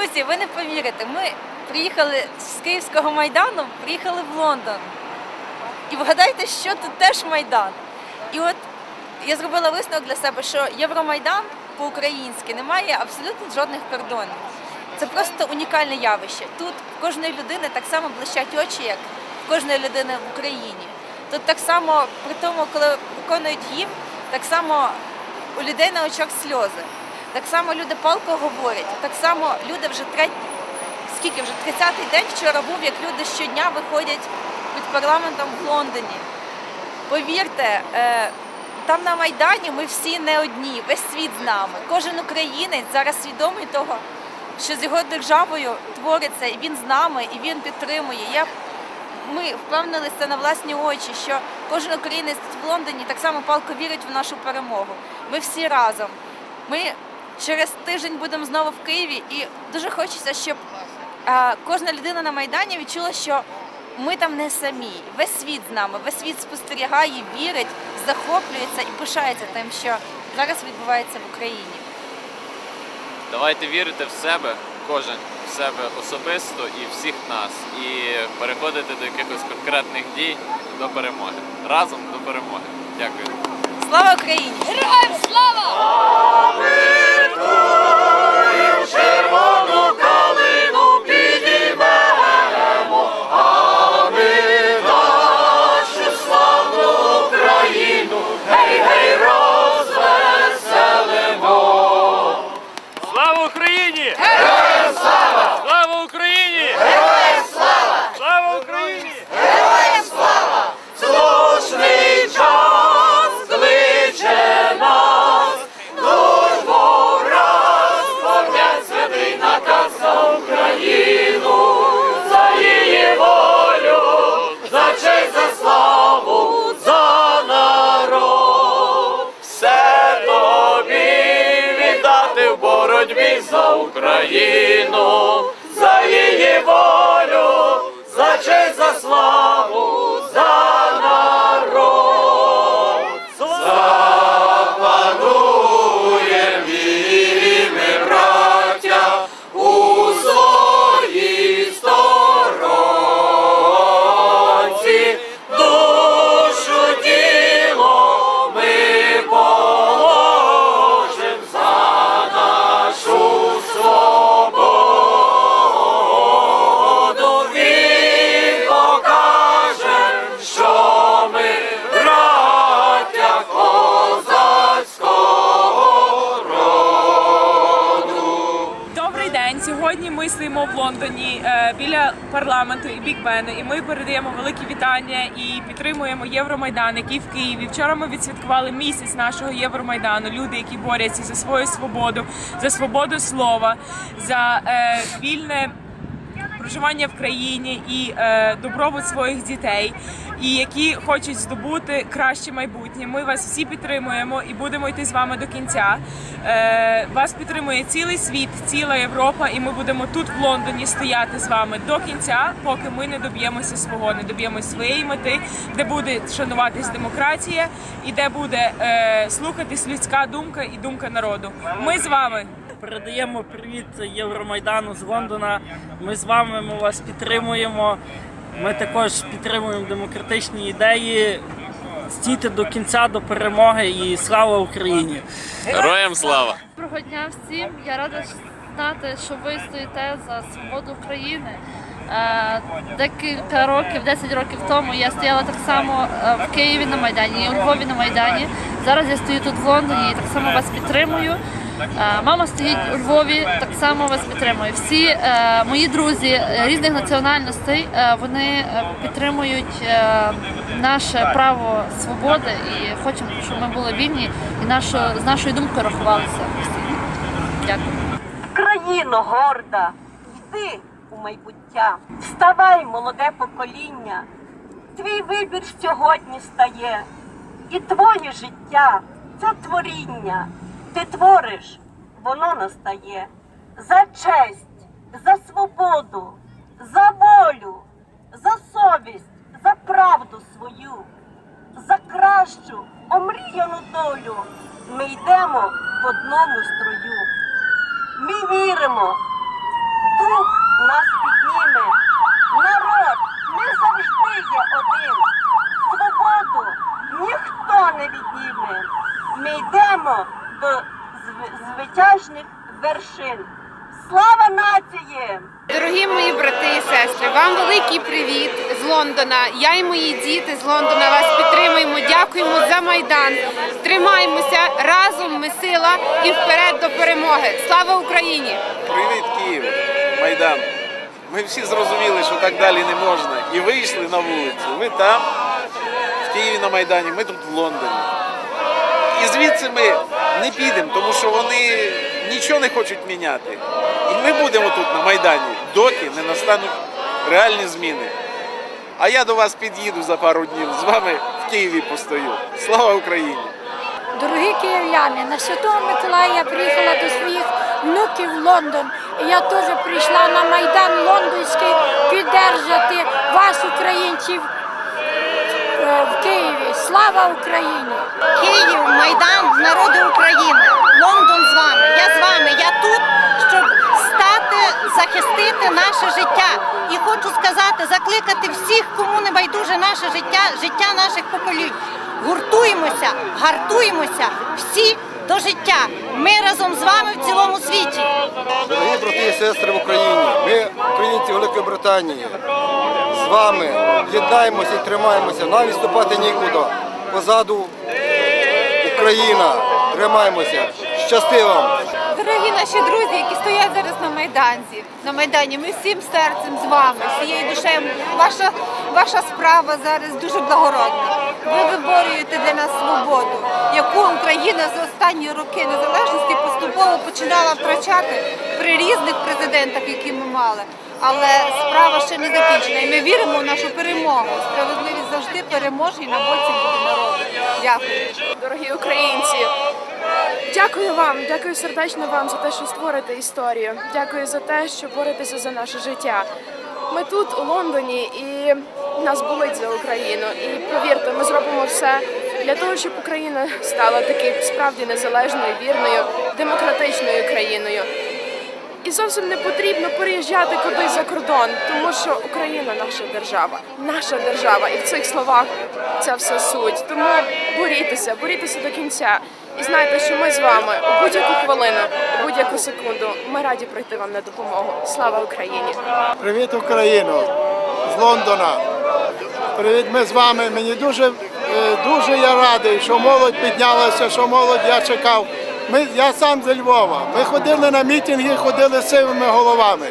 Друзі, ви не повірите, ми приїхали з Київського майдану, приїхали в Лондон. І вгадайте, що тут теж майдан. І от я зробила висновок для себе, що Євромайдан по-українськи не має абсолютно жодних кордонів. Це просто унікальне явище. Тут в кожної людини так само блищать очі, як в кожної людини в Україні. Тут так само, при тому, коли виконують гімн, так само у людей на очах сльози. Так само люди палко говорять, так само люди вже третій, скільки вже 30-й день вчора був, як люди щодня виходять під парламентом в Лондоні. Повірте, е, там на Майдані ми всі не одні, весь світ з нами. Кожен українець зараз свідомий того, що з його державою твориться, і він з нами, і він підтримує. Я, ми впевнилися на власні очі, що кожен українець в Лондоні так само палко вірить в нашу перемогу. Ми всі разом. Ми через тиждень будемо знову в Києві, і дуже хочеться, щоб е, кожна людина на Майдані відчула, що ми там не самі. Весь світ з нами, весь світ спостерігає, вірить, захоплюється і пишається тим, що зараз відбувається в Україні. Давайте вірити в себе, кожен в себе особисто і всіх нас, і переходити до якихось конкретних дій до перемоги. Разом до перемоги. Дякую. Слава Україні! Героям слава! Ми передаємо великі вітання і підтримуємо Євромайдан, який в Києві. Вчора ми відсвяткували місяць нашого Євромайдану. Люди, які борються за свою свободу, за свободу слова, за е, вільне. Проживання в країні і е, добробут своїх дітей, і які хочуть здобути краще майбутнє. Ми вас всі підтримуємо і будемо йти з вами до кінця. Е, вас підтримує цілий світ, ціла Європа, і ми будемо тут в Лондоні стояти з вами до кінця, поки ми не доб'ємося свого, не доб'ємося своєї мети, де буде шануватись демократія і де буде е, слухатись людська думка і думка народу. Ми з вами. Передаємо привіт Євромайдану з Лондона. Ми з вами ми вас підтримуємо. Ми також підтримуємо демократичні ідеї. Стійте до кінця до перемоги і слава Україні! Героям слава! Доброго дня всім. Я рада знати, що ви стоїте за свободу України. Е, Декілька років, 10 років тому я стояла так само е, в Києві на Майдані, і у Львові на Майдані. Зараз я стою тут в Лондоні і так само вас підтримую. Е, Мама стоїть у Львові, так само вас підтримує. Всі мої друзі різних національностей вони підтримують наше право свободи і хочемо, щоб ми були вільні і нашу, з нашою думкою рахувалися. Дякую. Країно горда, йди майбуття. Вставай, молоде покоління. Твій вибір сьогодні стає. І твоє життя це творіння. Ти твориш, воно настає. За честь, за свободу, за волю, за совість, за правду свою, за кращу, омріяну долю. Ми йдемо в одному строю. Ми віримо, дійдемо до зв- звитяжних вершин. Слава нації! Дорогі мої брати і сестри, вам великий привіт з Лондона. Я і мої діти з Лондона вас підтримуємо. Дякуємо за майдан. Тримаємося разом. Ми сила і вперед до перемоги. Слава Україні! Привіт, Київ, Майдан. Ми всі зрозуміли, що так далі не можна. І вийшли на вулицю. Ви там, в Києві на Майдані, ми тут в Лондоні. І звідси ми не підемо, тому що вони нічого не хочуть міняти. І ми будемо тут на Майдані, доки не настануть реальні зміни. А я до вас під'їду за пару днів, з вами в Києві постою. Слава Україні! Дорогі київляни, на Святого Миколая я приїхала до своїх внуків в Лондон. І я теж прийшла на Майдан Лондонський піддержати вас, українців, е, в Києві. Слава Україні! Київ, Майдан, народи України, Лондон з вами. Я з вами. Я тут, щоб стати, захистити наше життя. І хочу сказати, закликати всіх, кому не байдуже наше життя, життя наших поколінь. Гуртуємося, гартуємося всі до життя. Ми разом з вами в цілому світі. Дорогі брати і сестри в Україні, ми, українці Великої Британії, з вами єднаємося і тримаємося. Нам відступати нікуди. Позаду Україна. Тримаємося. Щасти вам! Дорогі наші друзі, які стоять зараз на майданці, на майдані, ми всім серцем з вами, всією душею. Ваша ваша справа зараз дуже благородна. Ви виборюєте для нас свободу, яку Україна за останні роки незалежності поступово починала втрачати при різних президентах, які ми мали. Але справа ще не закінчена, і ми віримо в нашу перемогу. Справедливість завжди переможе і на боці буде народу. Дякую. Дорогі українці, дякую вам, дякую сердечно вам за те, що створите історію. Дякую за те, що боретеся за наше життя. Ми тут, у Лондоні, і нас болить за Україну. І повірте, ми зробимо все для того, щоб Україна стала таки справді незалежною, вірною, демократичною країною. І зовсім не потрібно переїжджати кудись за кордон, тому що Україна наша держава, наша держава, і в цих словах це все суть. Тому борітеся, борітеся до кінця. І знайте, що ми з вами у будь-яку хвилину, у будь-яку секунду. Ми раді прийти вам на допомогу. Слава Україні! Привіт, Україно! З Лондона. Привіт, ми з вами. Мені дуже, е, дуже я радий, що молодь піднялася, що молодь я чекав. Ми, я сам зі Львова. Ми ходили на мітинги, ходили з сивими головами.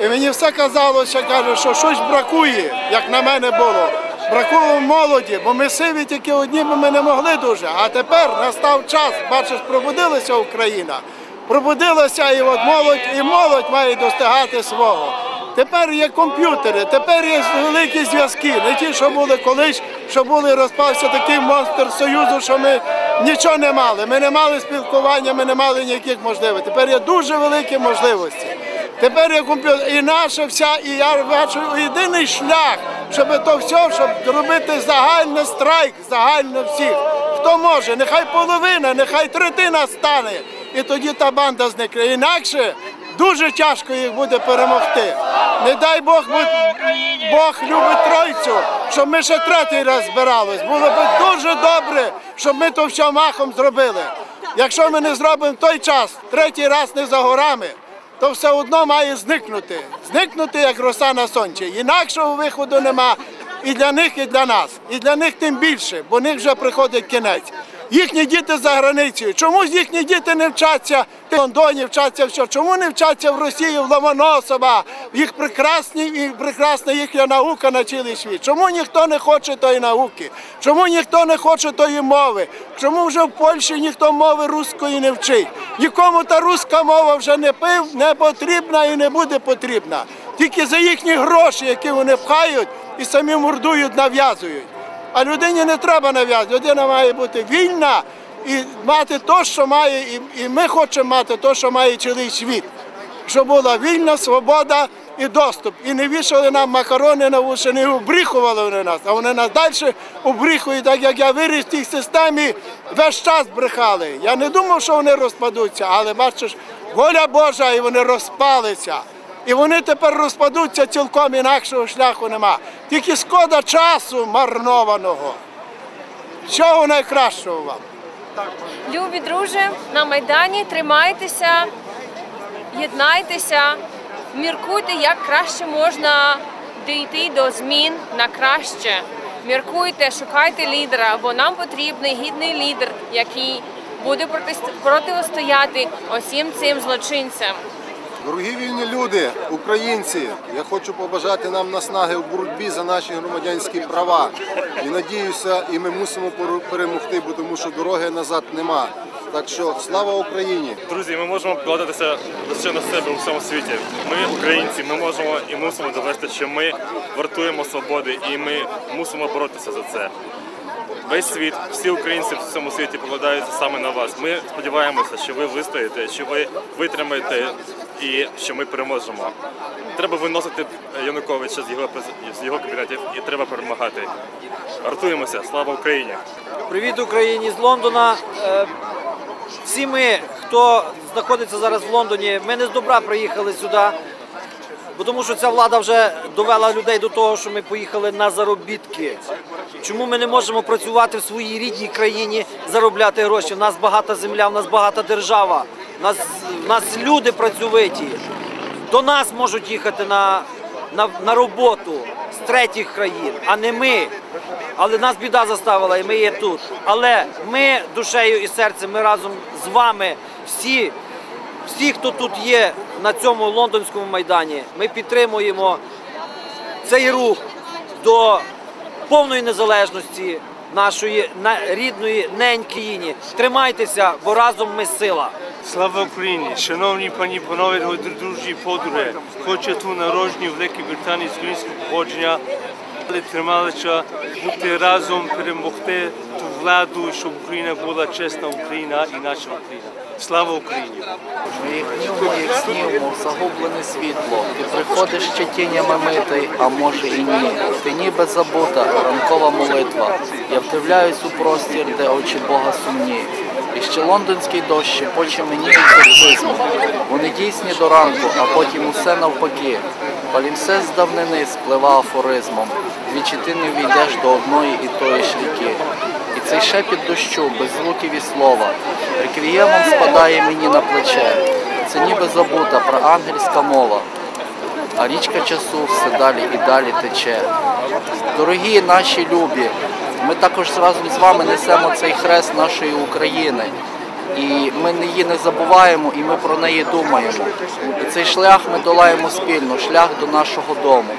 І мені все казало, що каже, що щось бракує, як на мене було. Бракувало молоді, бо ми сиві тільки одні, ми не могли дуже. А тепер настав час, бачиш, пробудилася Україна. Пробудилася і от молодь, і молодь має достигати свого. Тепер є комп'ютери, тепер є великі зв'язки, не ті, що були колись, що були розпався такий монстр союзу, що ми нічого не мали. Ми не мали спілкування, ми не мали ніяких можливостей. Тепер є дуже великі можливості. Тепер є комп'ютер, і наша вся, і я бачу єдиний шлях, щоб то все, щоб робити загальний страйк, загально всіх. Хто може, нехай половина, нехай третина стане, і тоді та банда зникне. Інакше дуже тяжко їх буде перемогти. Не дай Бог, Бог любить тройцю, щоб ми ще третій раз збирались. Було б дуже добре, щоб ми то все махом зробили. Якщо ми не зробимо той час, третій раз не за горами, то все одно має зникнути. Зникнути, як роса на сонці. Інакшого виходу нема і для них, і для нас. І для них тим більше, бо них вже приходить кінець. Їхні діти за границею. Чому їхні діти не вчаться в Лондоні, вчаться все? Чому не вчаться в Росії, в Ломоносова? Їх прекрасні і прекрасна їхня наука на цілий світ. Чому ніхто не хоче тої науки? Чому ніхто не хоче тої мови? Чому вже в Польщі ніхто мови руської не вчить? Нікому та руська мова вже не пив, не потрібна і не буде потрібна. Тільки за їхні гроші, які вони пхають і самі мордують, нав'язують. А людині не треба нав'язувати. Людина має бути вільна і мати те, що має, і, ми хочемо мати те, що має цілий світ. Щоб була вільна, свобода і доступ. І не вішали нам макарони на вуші, не обріхували вони нас, а вони нас далі обріхують, так як я виріс в тій системі, весь час брехали. Я не думав, що вони розпадуться, але бачиш, воля Божа, і вони розпалися. І вони тепер розпадуться цілком інакшого шляху нема. Тільки шкода часу марнованого. Всього найкращого вам. Любі друже, на Майдані тримайтеся, єднайтеся, міркуйте, як краще можна дійти до змін на краще. Міркуйте, шукайте лідера, бо нам потрібний гідний лідер, який буде протис- протистояти усім цим злочинцям. Дорогі вільні люди, українці, я хочу побажати нам наснаги в боротьбі за наші громадянські права. І надіюся, і ми мусимо перемогти, бо тому що дороги назад нема. Так що слава Україні! Друзі, ми можемо покладатися лише на себе у всьому світі. Ми, українці, ми можемо і мусимо довести, що ми вартуємо свободи і ми мусимо боротися за це. Весь світ, всі українці в цьому світі покладаються саме на вас. Ми сподіваємося, що ви вистоїте, що ви витримаєте і що ми переможемо. Треба виносити Януковича з його з його кабінетів і треба перемагати. Гартуємося, слава Україні! Привіт Україні з Лондона. Е, Всі ми, хто знаходиться зараз в Лондоні, ми не з добра приїхали сюди, бо тому що ця влада вже довела людей до того, що ми поїхали на заробітки. Чому ми не можемо працювати в своїй рідній країні, заробляти гроші? У нас багата земля, у нас багата держава, у нас, у нас люди працьовиті. До нас можуть їхати на, на, на роботу з третіх країн, а не ми. Але нас біда заставила, і ми є тут. Але ми душею і серцем, ми разом з вами, всі, всі, хто тут є на цьому лондонському майдані, ми підтримуємо цей рух до повної незалежності нашої на- рідної неньки. Тримайтеся, бо разом ми сила. Слава Україні! Шановні пані панове, друзі і подруги, хоч я тут народжені в Великій Британії українського походження, але трималися бути разом, перемогти ту владу, щоб Україна була чесна Україна і наша Україна. Слава Україні! Днів, моїх снів, мов загублене світло. Ти приходиш ще тінями митий, а може і ні. Ти ніби забута, ранкова молитва. Я вдивляюсь у простір, де очі Бога сумні. І ще лондонський дощ шепоче мені екзорцизму. Вони дійсні до ранку, а потім усе навпаки. Палімсе з давнини спливав афоризмом. Двічі ти не війдеш до одної і тої ж ріки. І цей шепіт дощу, без звуків і слова, реквіємом спадає мені на плече. Це ніби забута проангельська мова. А річка часу все далі і далі тече. Дорогі наші любі, ми також разом з вами несемо цей хрест нашої України. І ми її не забуваємо, і ми про неї думаємо. І цей шлях ми долаємо спільно, шлях до нашого дому.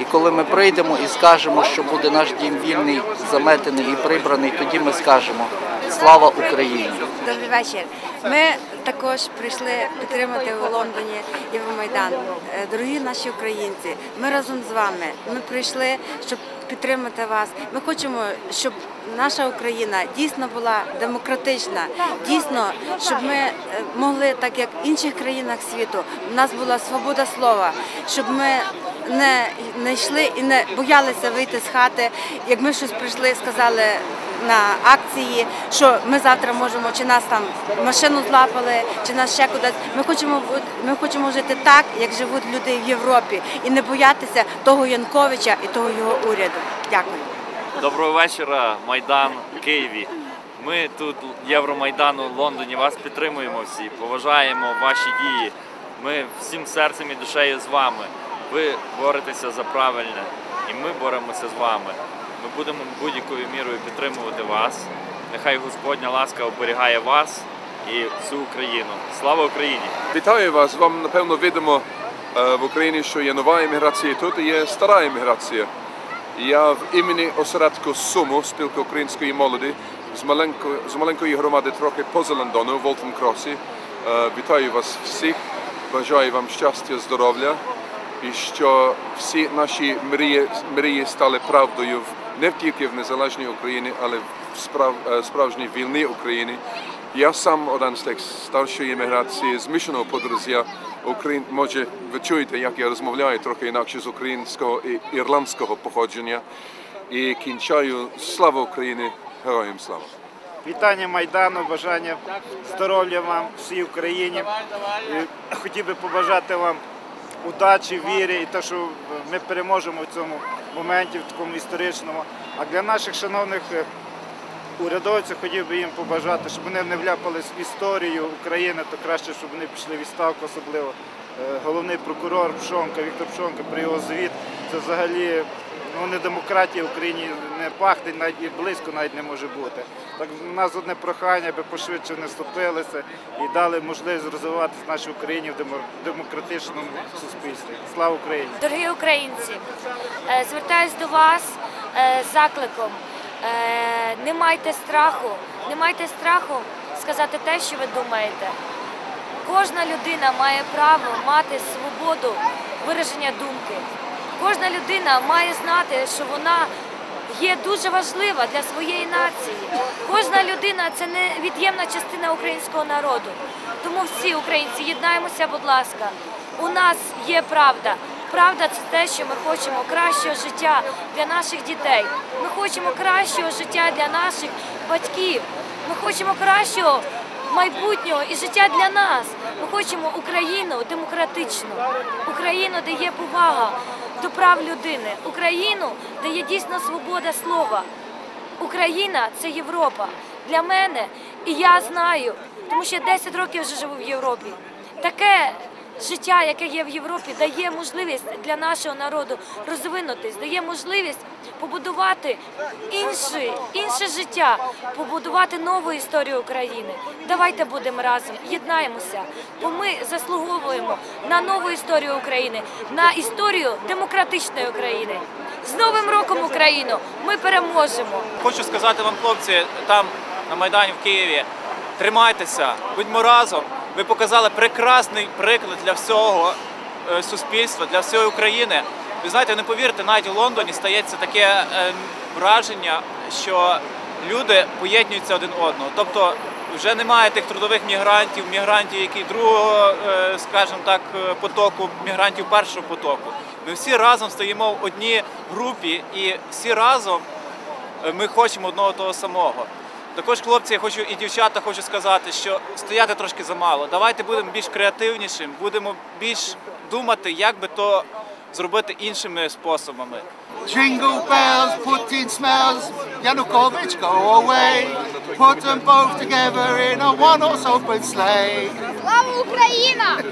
І коли ми прийдемо і скажемо, що буде наш дім вільний, заметений і прибраний, тоді ми скажемо Слава Україні! Добрий вечір. Ми також прийшли підтримати у Лондоні Євромайдан. Е, Дорогі наші українці, ми разом з вами. Ми прийшли, щоб підтримати вас. Ми хочемо, щоб наша Україна дійсно була демократична, дійсно, щоб ми е, могли, так як в інших країнах світу, в нас була свобода слова, щоб ми не, не йшли і не боялися вийти з хати. Як ми щось прийшли, сказали на акції, що ми завтра можемо, чи нас там машину злапали, чи нас ще кудись. Ми хочемо ми хочемо жити так, як живуть люди в Європі, і не боятися того Янковича і того його уряду. Дякую. Доброго вечора, Майдан в Києві. Ми тут Євромайдану в Лондоні вас підтримуємо всі, поважаємо ваші дії. Ми всім серцем і душею з вами. Ви боретеся за правильне, і ми боремося з вами. Ми будемо будь-якою мірою підтримувати вас. Нехай Господня ласка оберігає вас і всю Україну. Слава Україні! Вітаю вас. Вам напевно відомо е, в Україні, що є нова імміграція тут є стара імміграція. Я в імені осередку Суму, спілки української молоді, з маленької, з маленької громади трохи поза Лондону, Волтон Кросі. Е, Вітаю вас всіх, бажаю вам щастя, здоров'я і що всі наші мрії, мрії стали правдою не тільки в незалежній Україні, але в справ, е, справжній вільній Україні. Я сам один з тих старшої імміграції, змішаного подружжя. Україн, може, ви чуєте, як я розмовляю трохи інакше з українського і ірландського походження. І кінчаю слава Україні, героям слава! Вітання Майдану, бажання здоров'я вам, всій Україні. І Хотів би побажати вам удачі, вірі і те, що ми переможемо в цьому моменті, в такому історичному. А для наших шановних е, урядовців хотів би їм побажати, щоб вони не вляпались в історію України, то краще, щоб вони пішли в відставку, особливо. Е, Головний прокурор Пшонка, Віктор Пшонка, при його звіт, це взагалі ну, не демократія в Україні не пахне, навіть і близько навіть не може бути. Так у нас одне прохання, аби пошвидше не ступилися і дали можливість розвиватися нашій Україні в демо- демократичному суспільстві. Слава Україні! Дорогі українці, е, звертаюсь до вас е, з закликом. Е, Не майте страху, не майте страху сказати те, що ви думаєте. Кожна людина має право мати свободу вираження думки. Кожна людина має знати, що вона є дуже важлива для своєї нації. Кожна людина це невід'ємна частина українського народу. Тому всі українці єднаємося, будь ласка. У нас є правда. Правда це те, що ми хочемо кращого життя для наших дітей. Ми хочемо кращого життя для наших батьків. Ми хочемо кращого майбутнього і життя для нас. Ми хочемо Україну демократичну, Україну, де є повага до прав людини, Україну, де є дійсно свобода слова. Україна це Європа. Для мене, і я знаю, тому що я 10 років вже живу в Європі. Таке життя, яке є в Європі, дає можливість для нашого народу розвинутись, дає можливість побудувати інше, інше життя, побудувати нову історію України. Давайте будемо разом, єднаємося, бо ми заслуговуємо на нову історію України, на історію демократичної України. З Новим роком Україну! Ми переможемо! Хочу сказати вам, хлопці, там на Майдані в Києві, тримайтеся, будьмо разом. Ви показали прекрасний приклад для всього е, суспільства, для всієї України. Ви знаєте, не повірте, навіть у Лондоні стається таке е, враження, що люди поєднуються один одного. Тобто вже немає тих трудових мігрантів, мігрантів, які другого, е, скажімо так, потоку, мігрантів першого потоку. Ми всі разом стоїмо в одній групі і всі разом ми хочемо одного того самого. Також, хлопці, я хочу і дівчата хочу сказати, що стояти трошки замало. Давайте будемо більш креативнішим, будемо більш думати, як би то зробити іншими способами. Jingle bells, Putin smells, Yanukovych go away. Put them both together in a one-horse open sleigh. Слава Україна!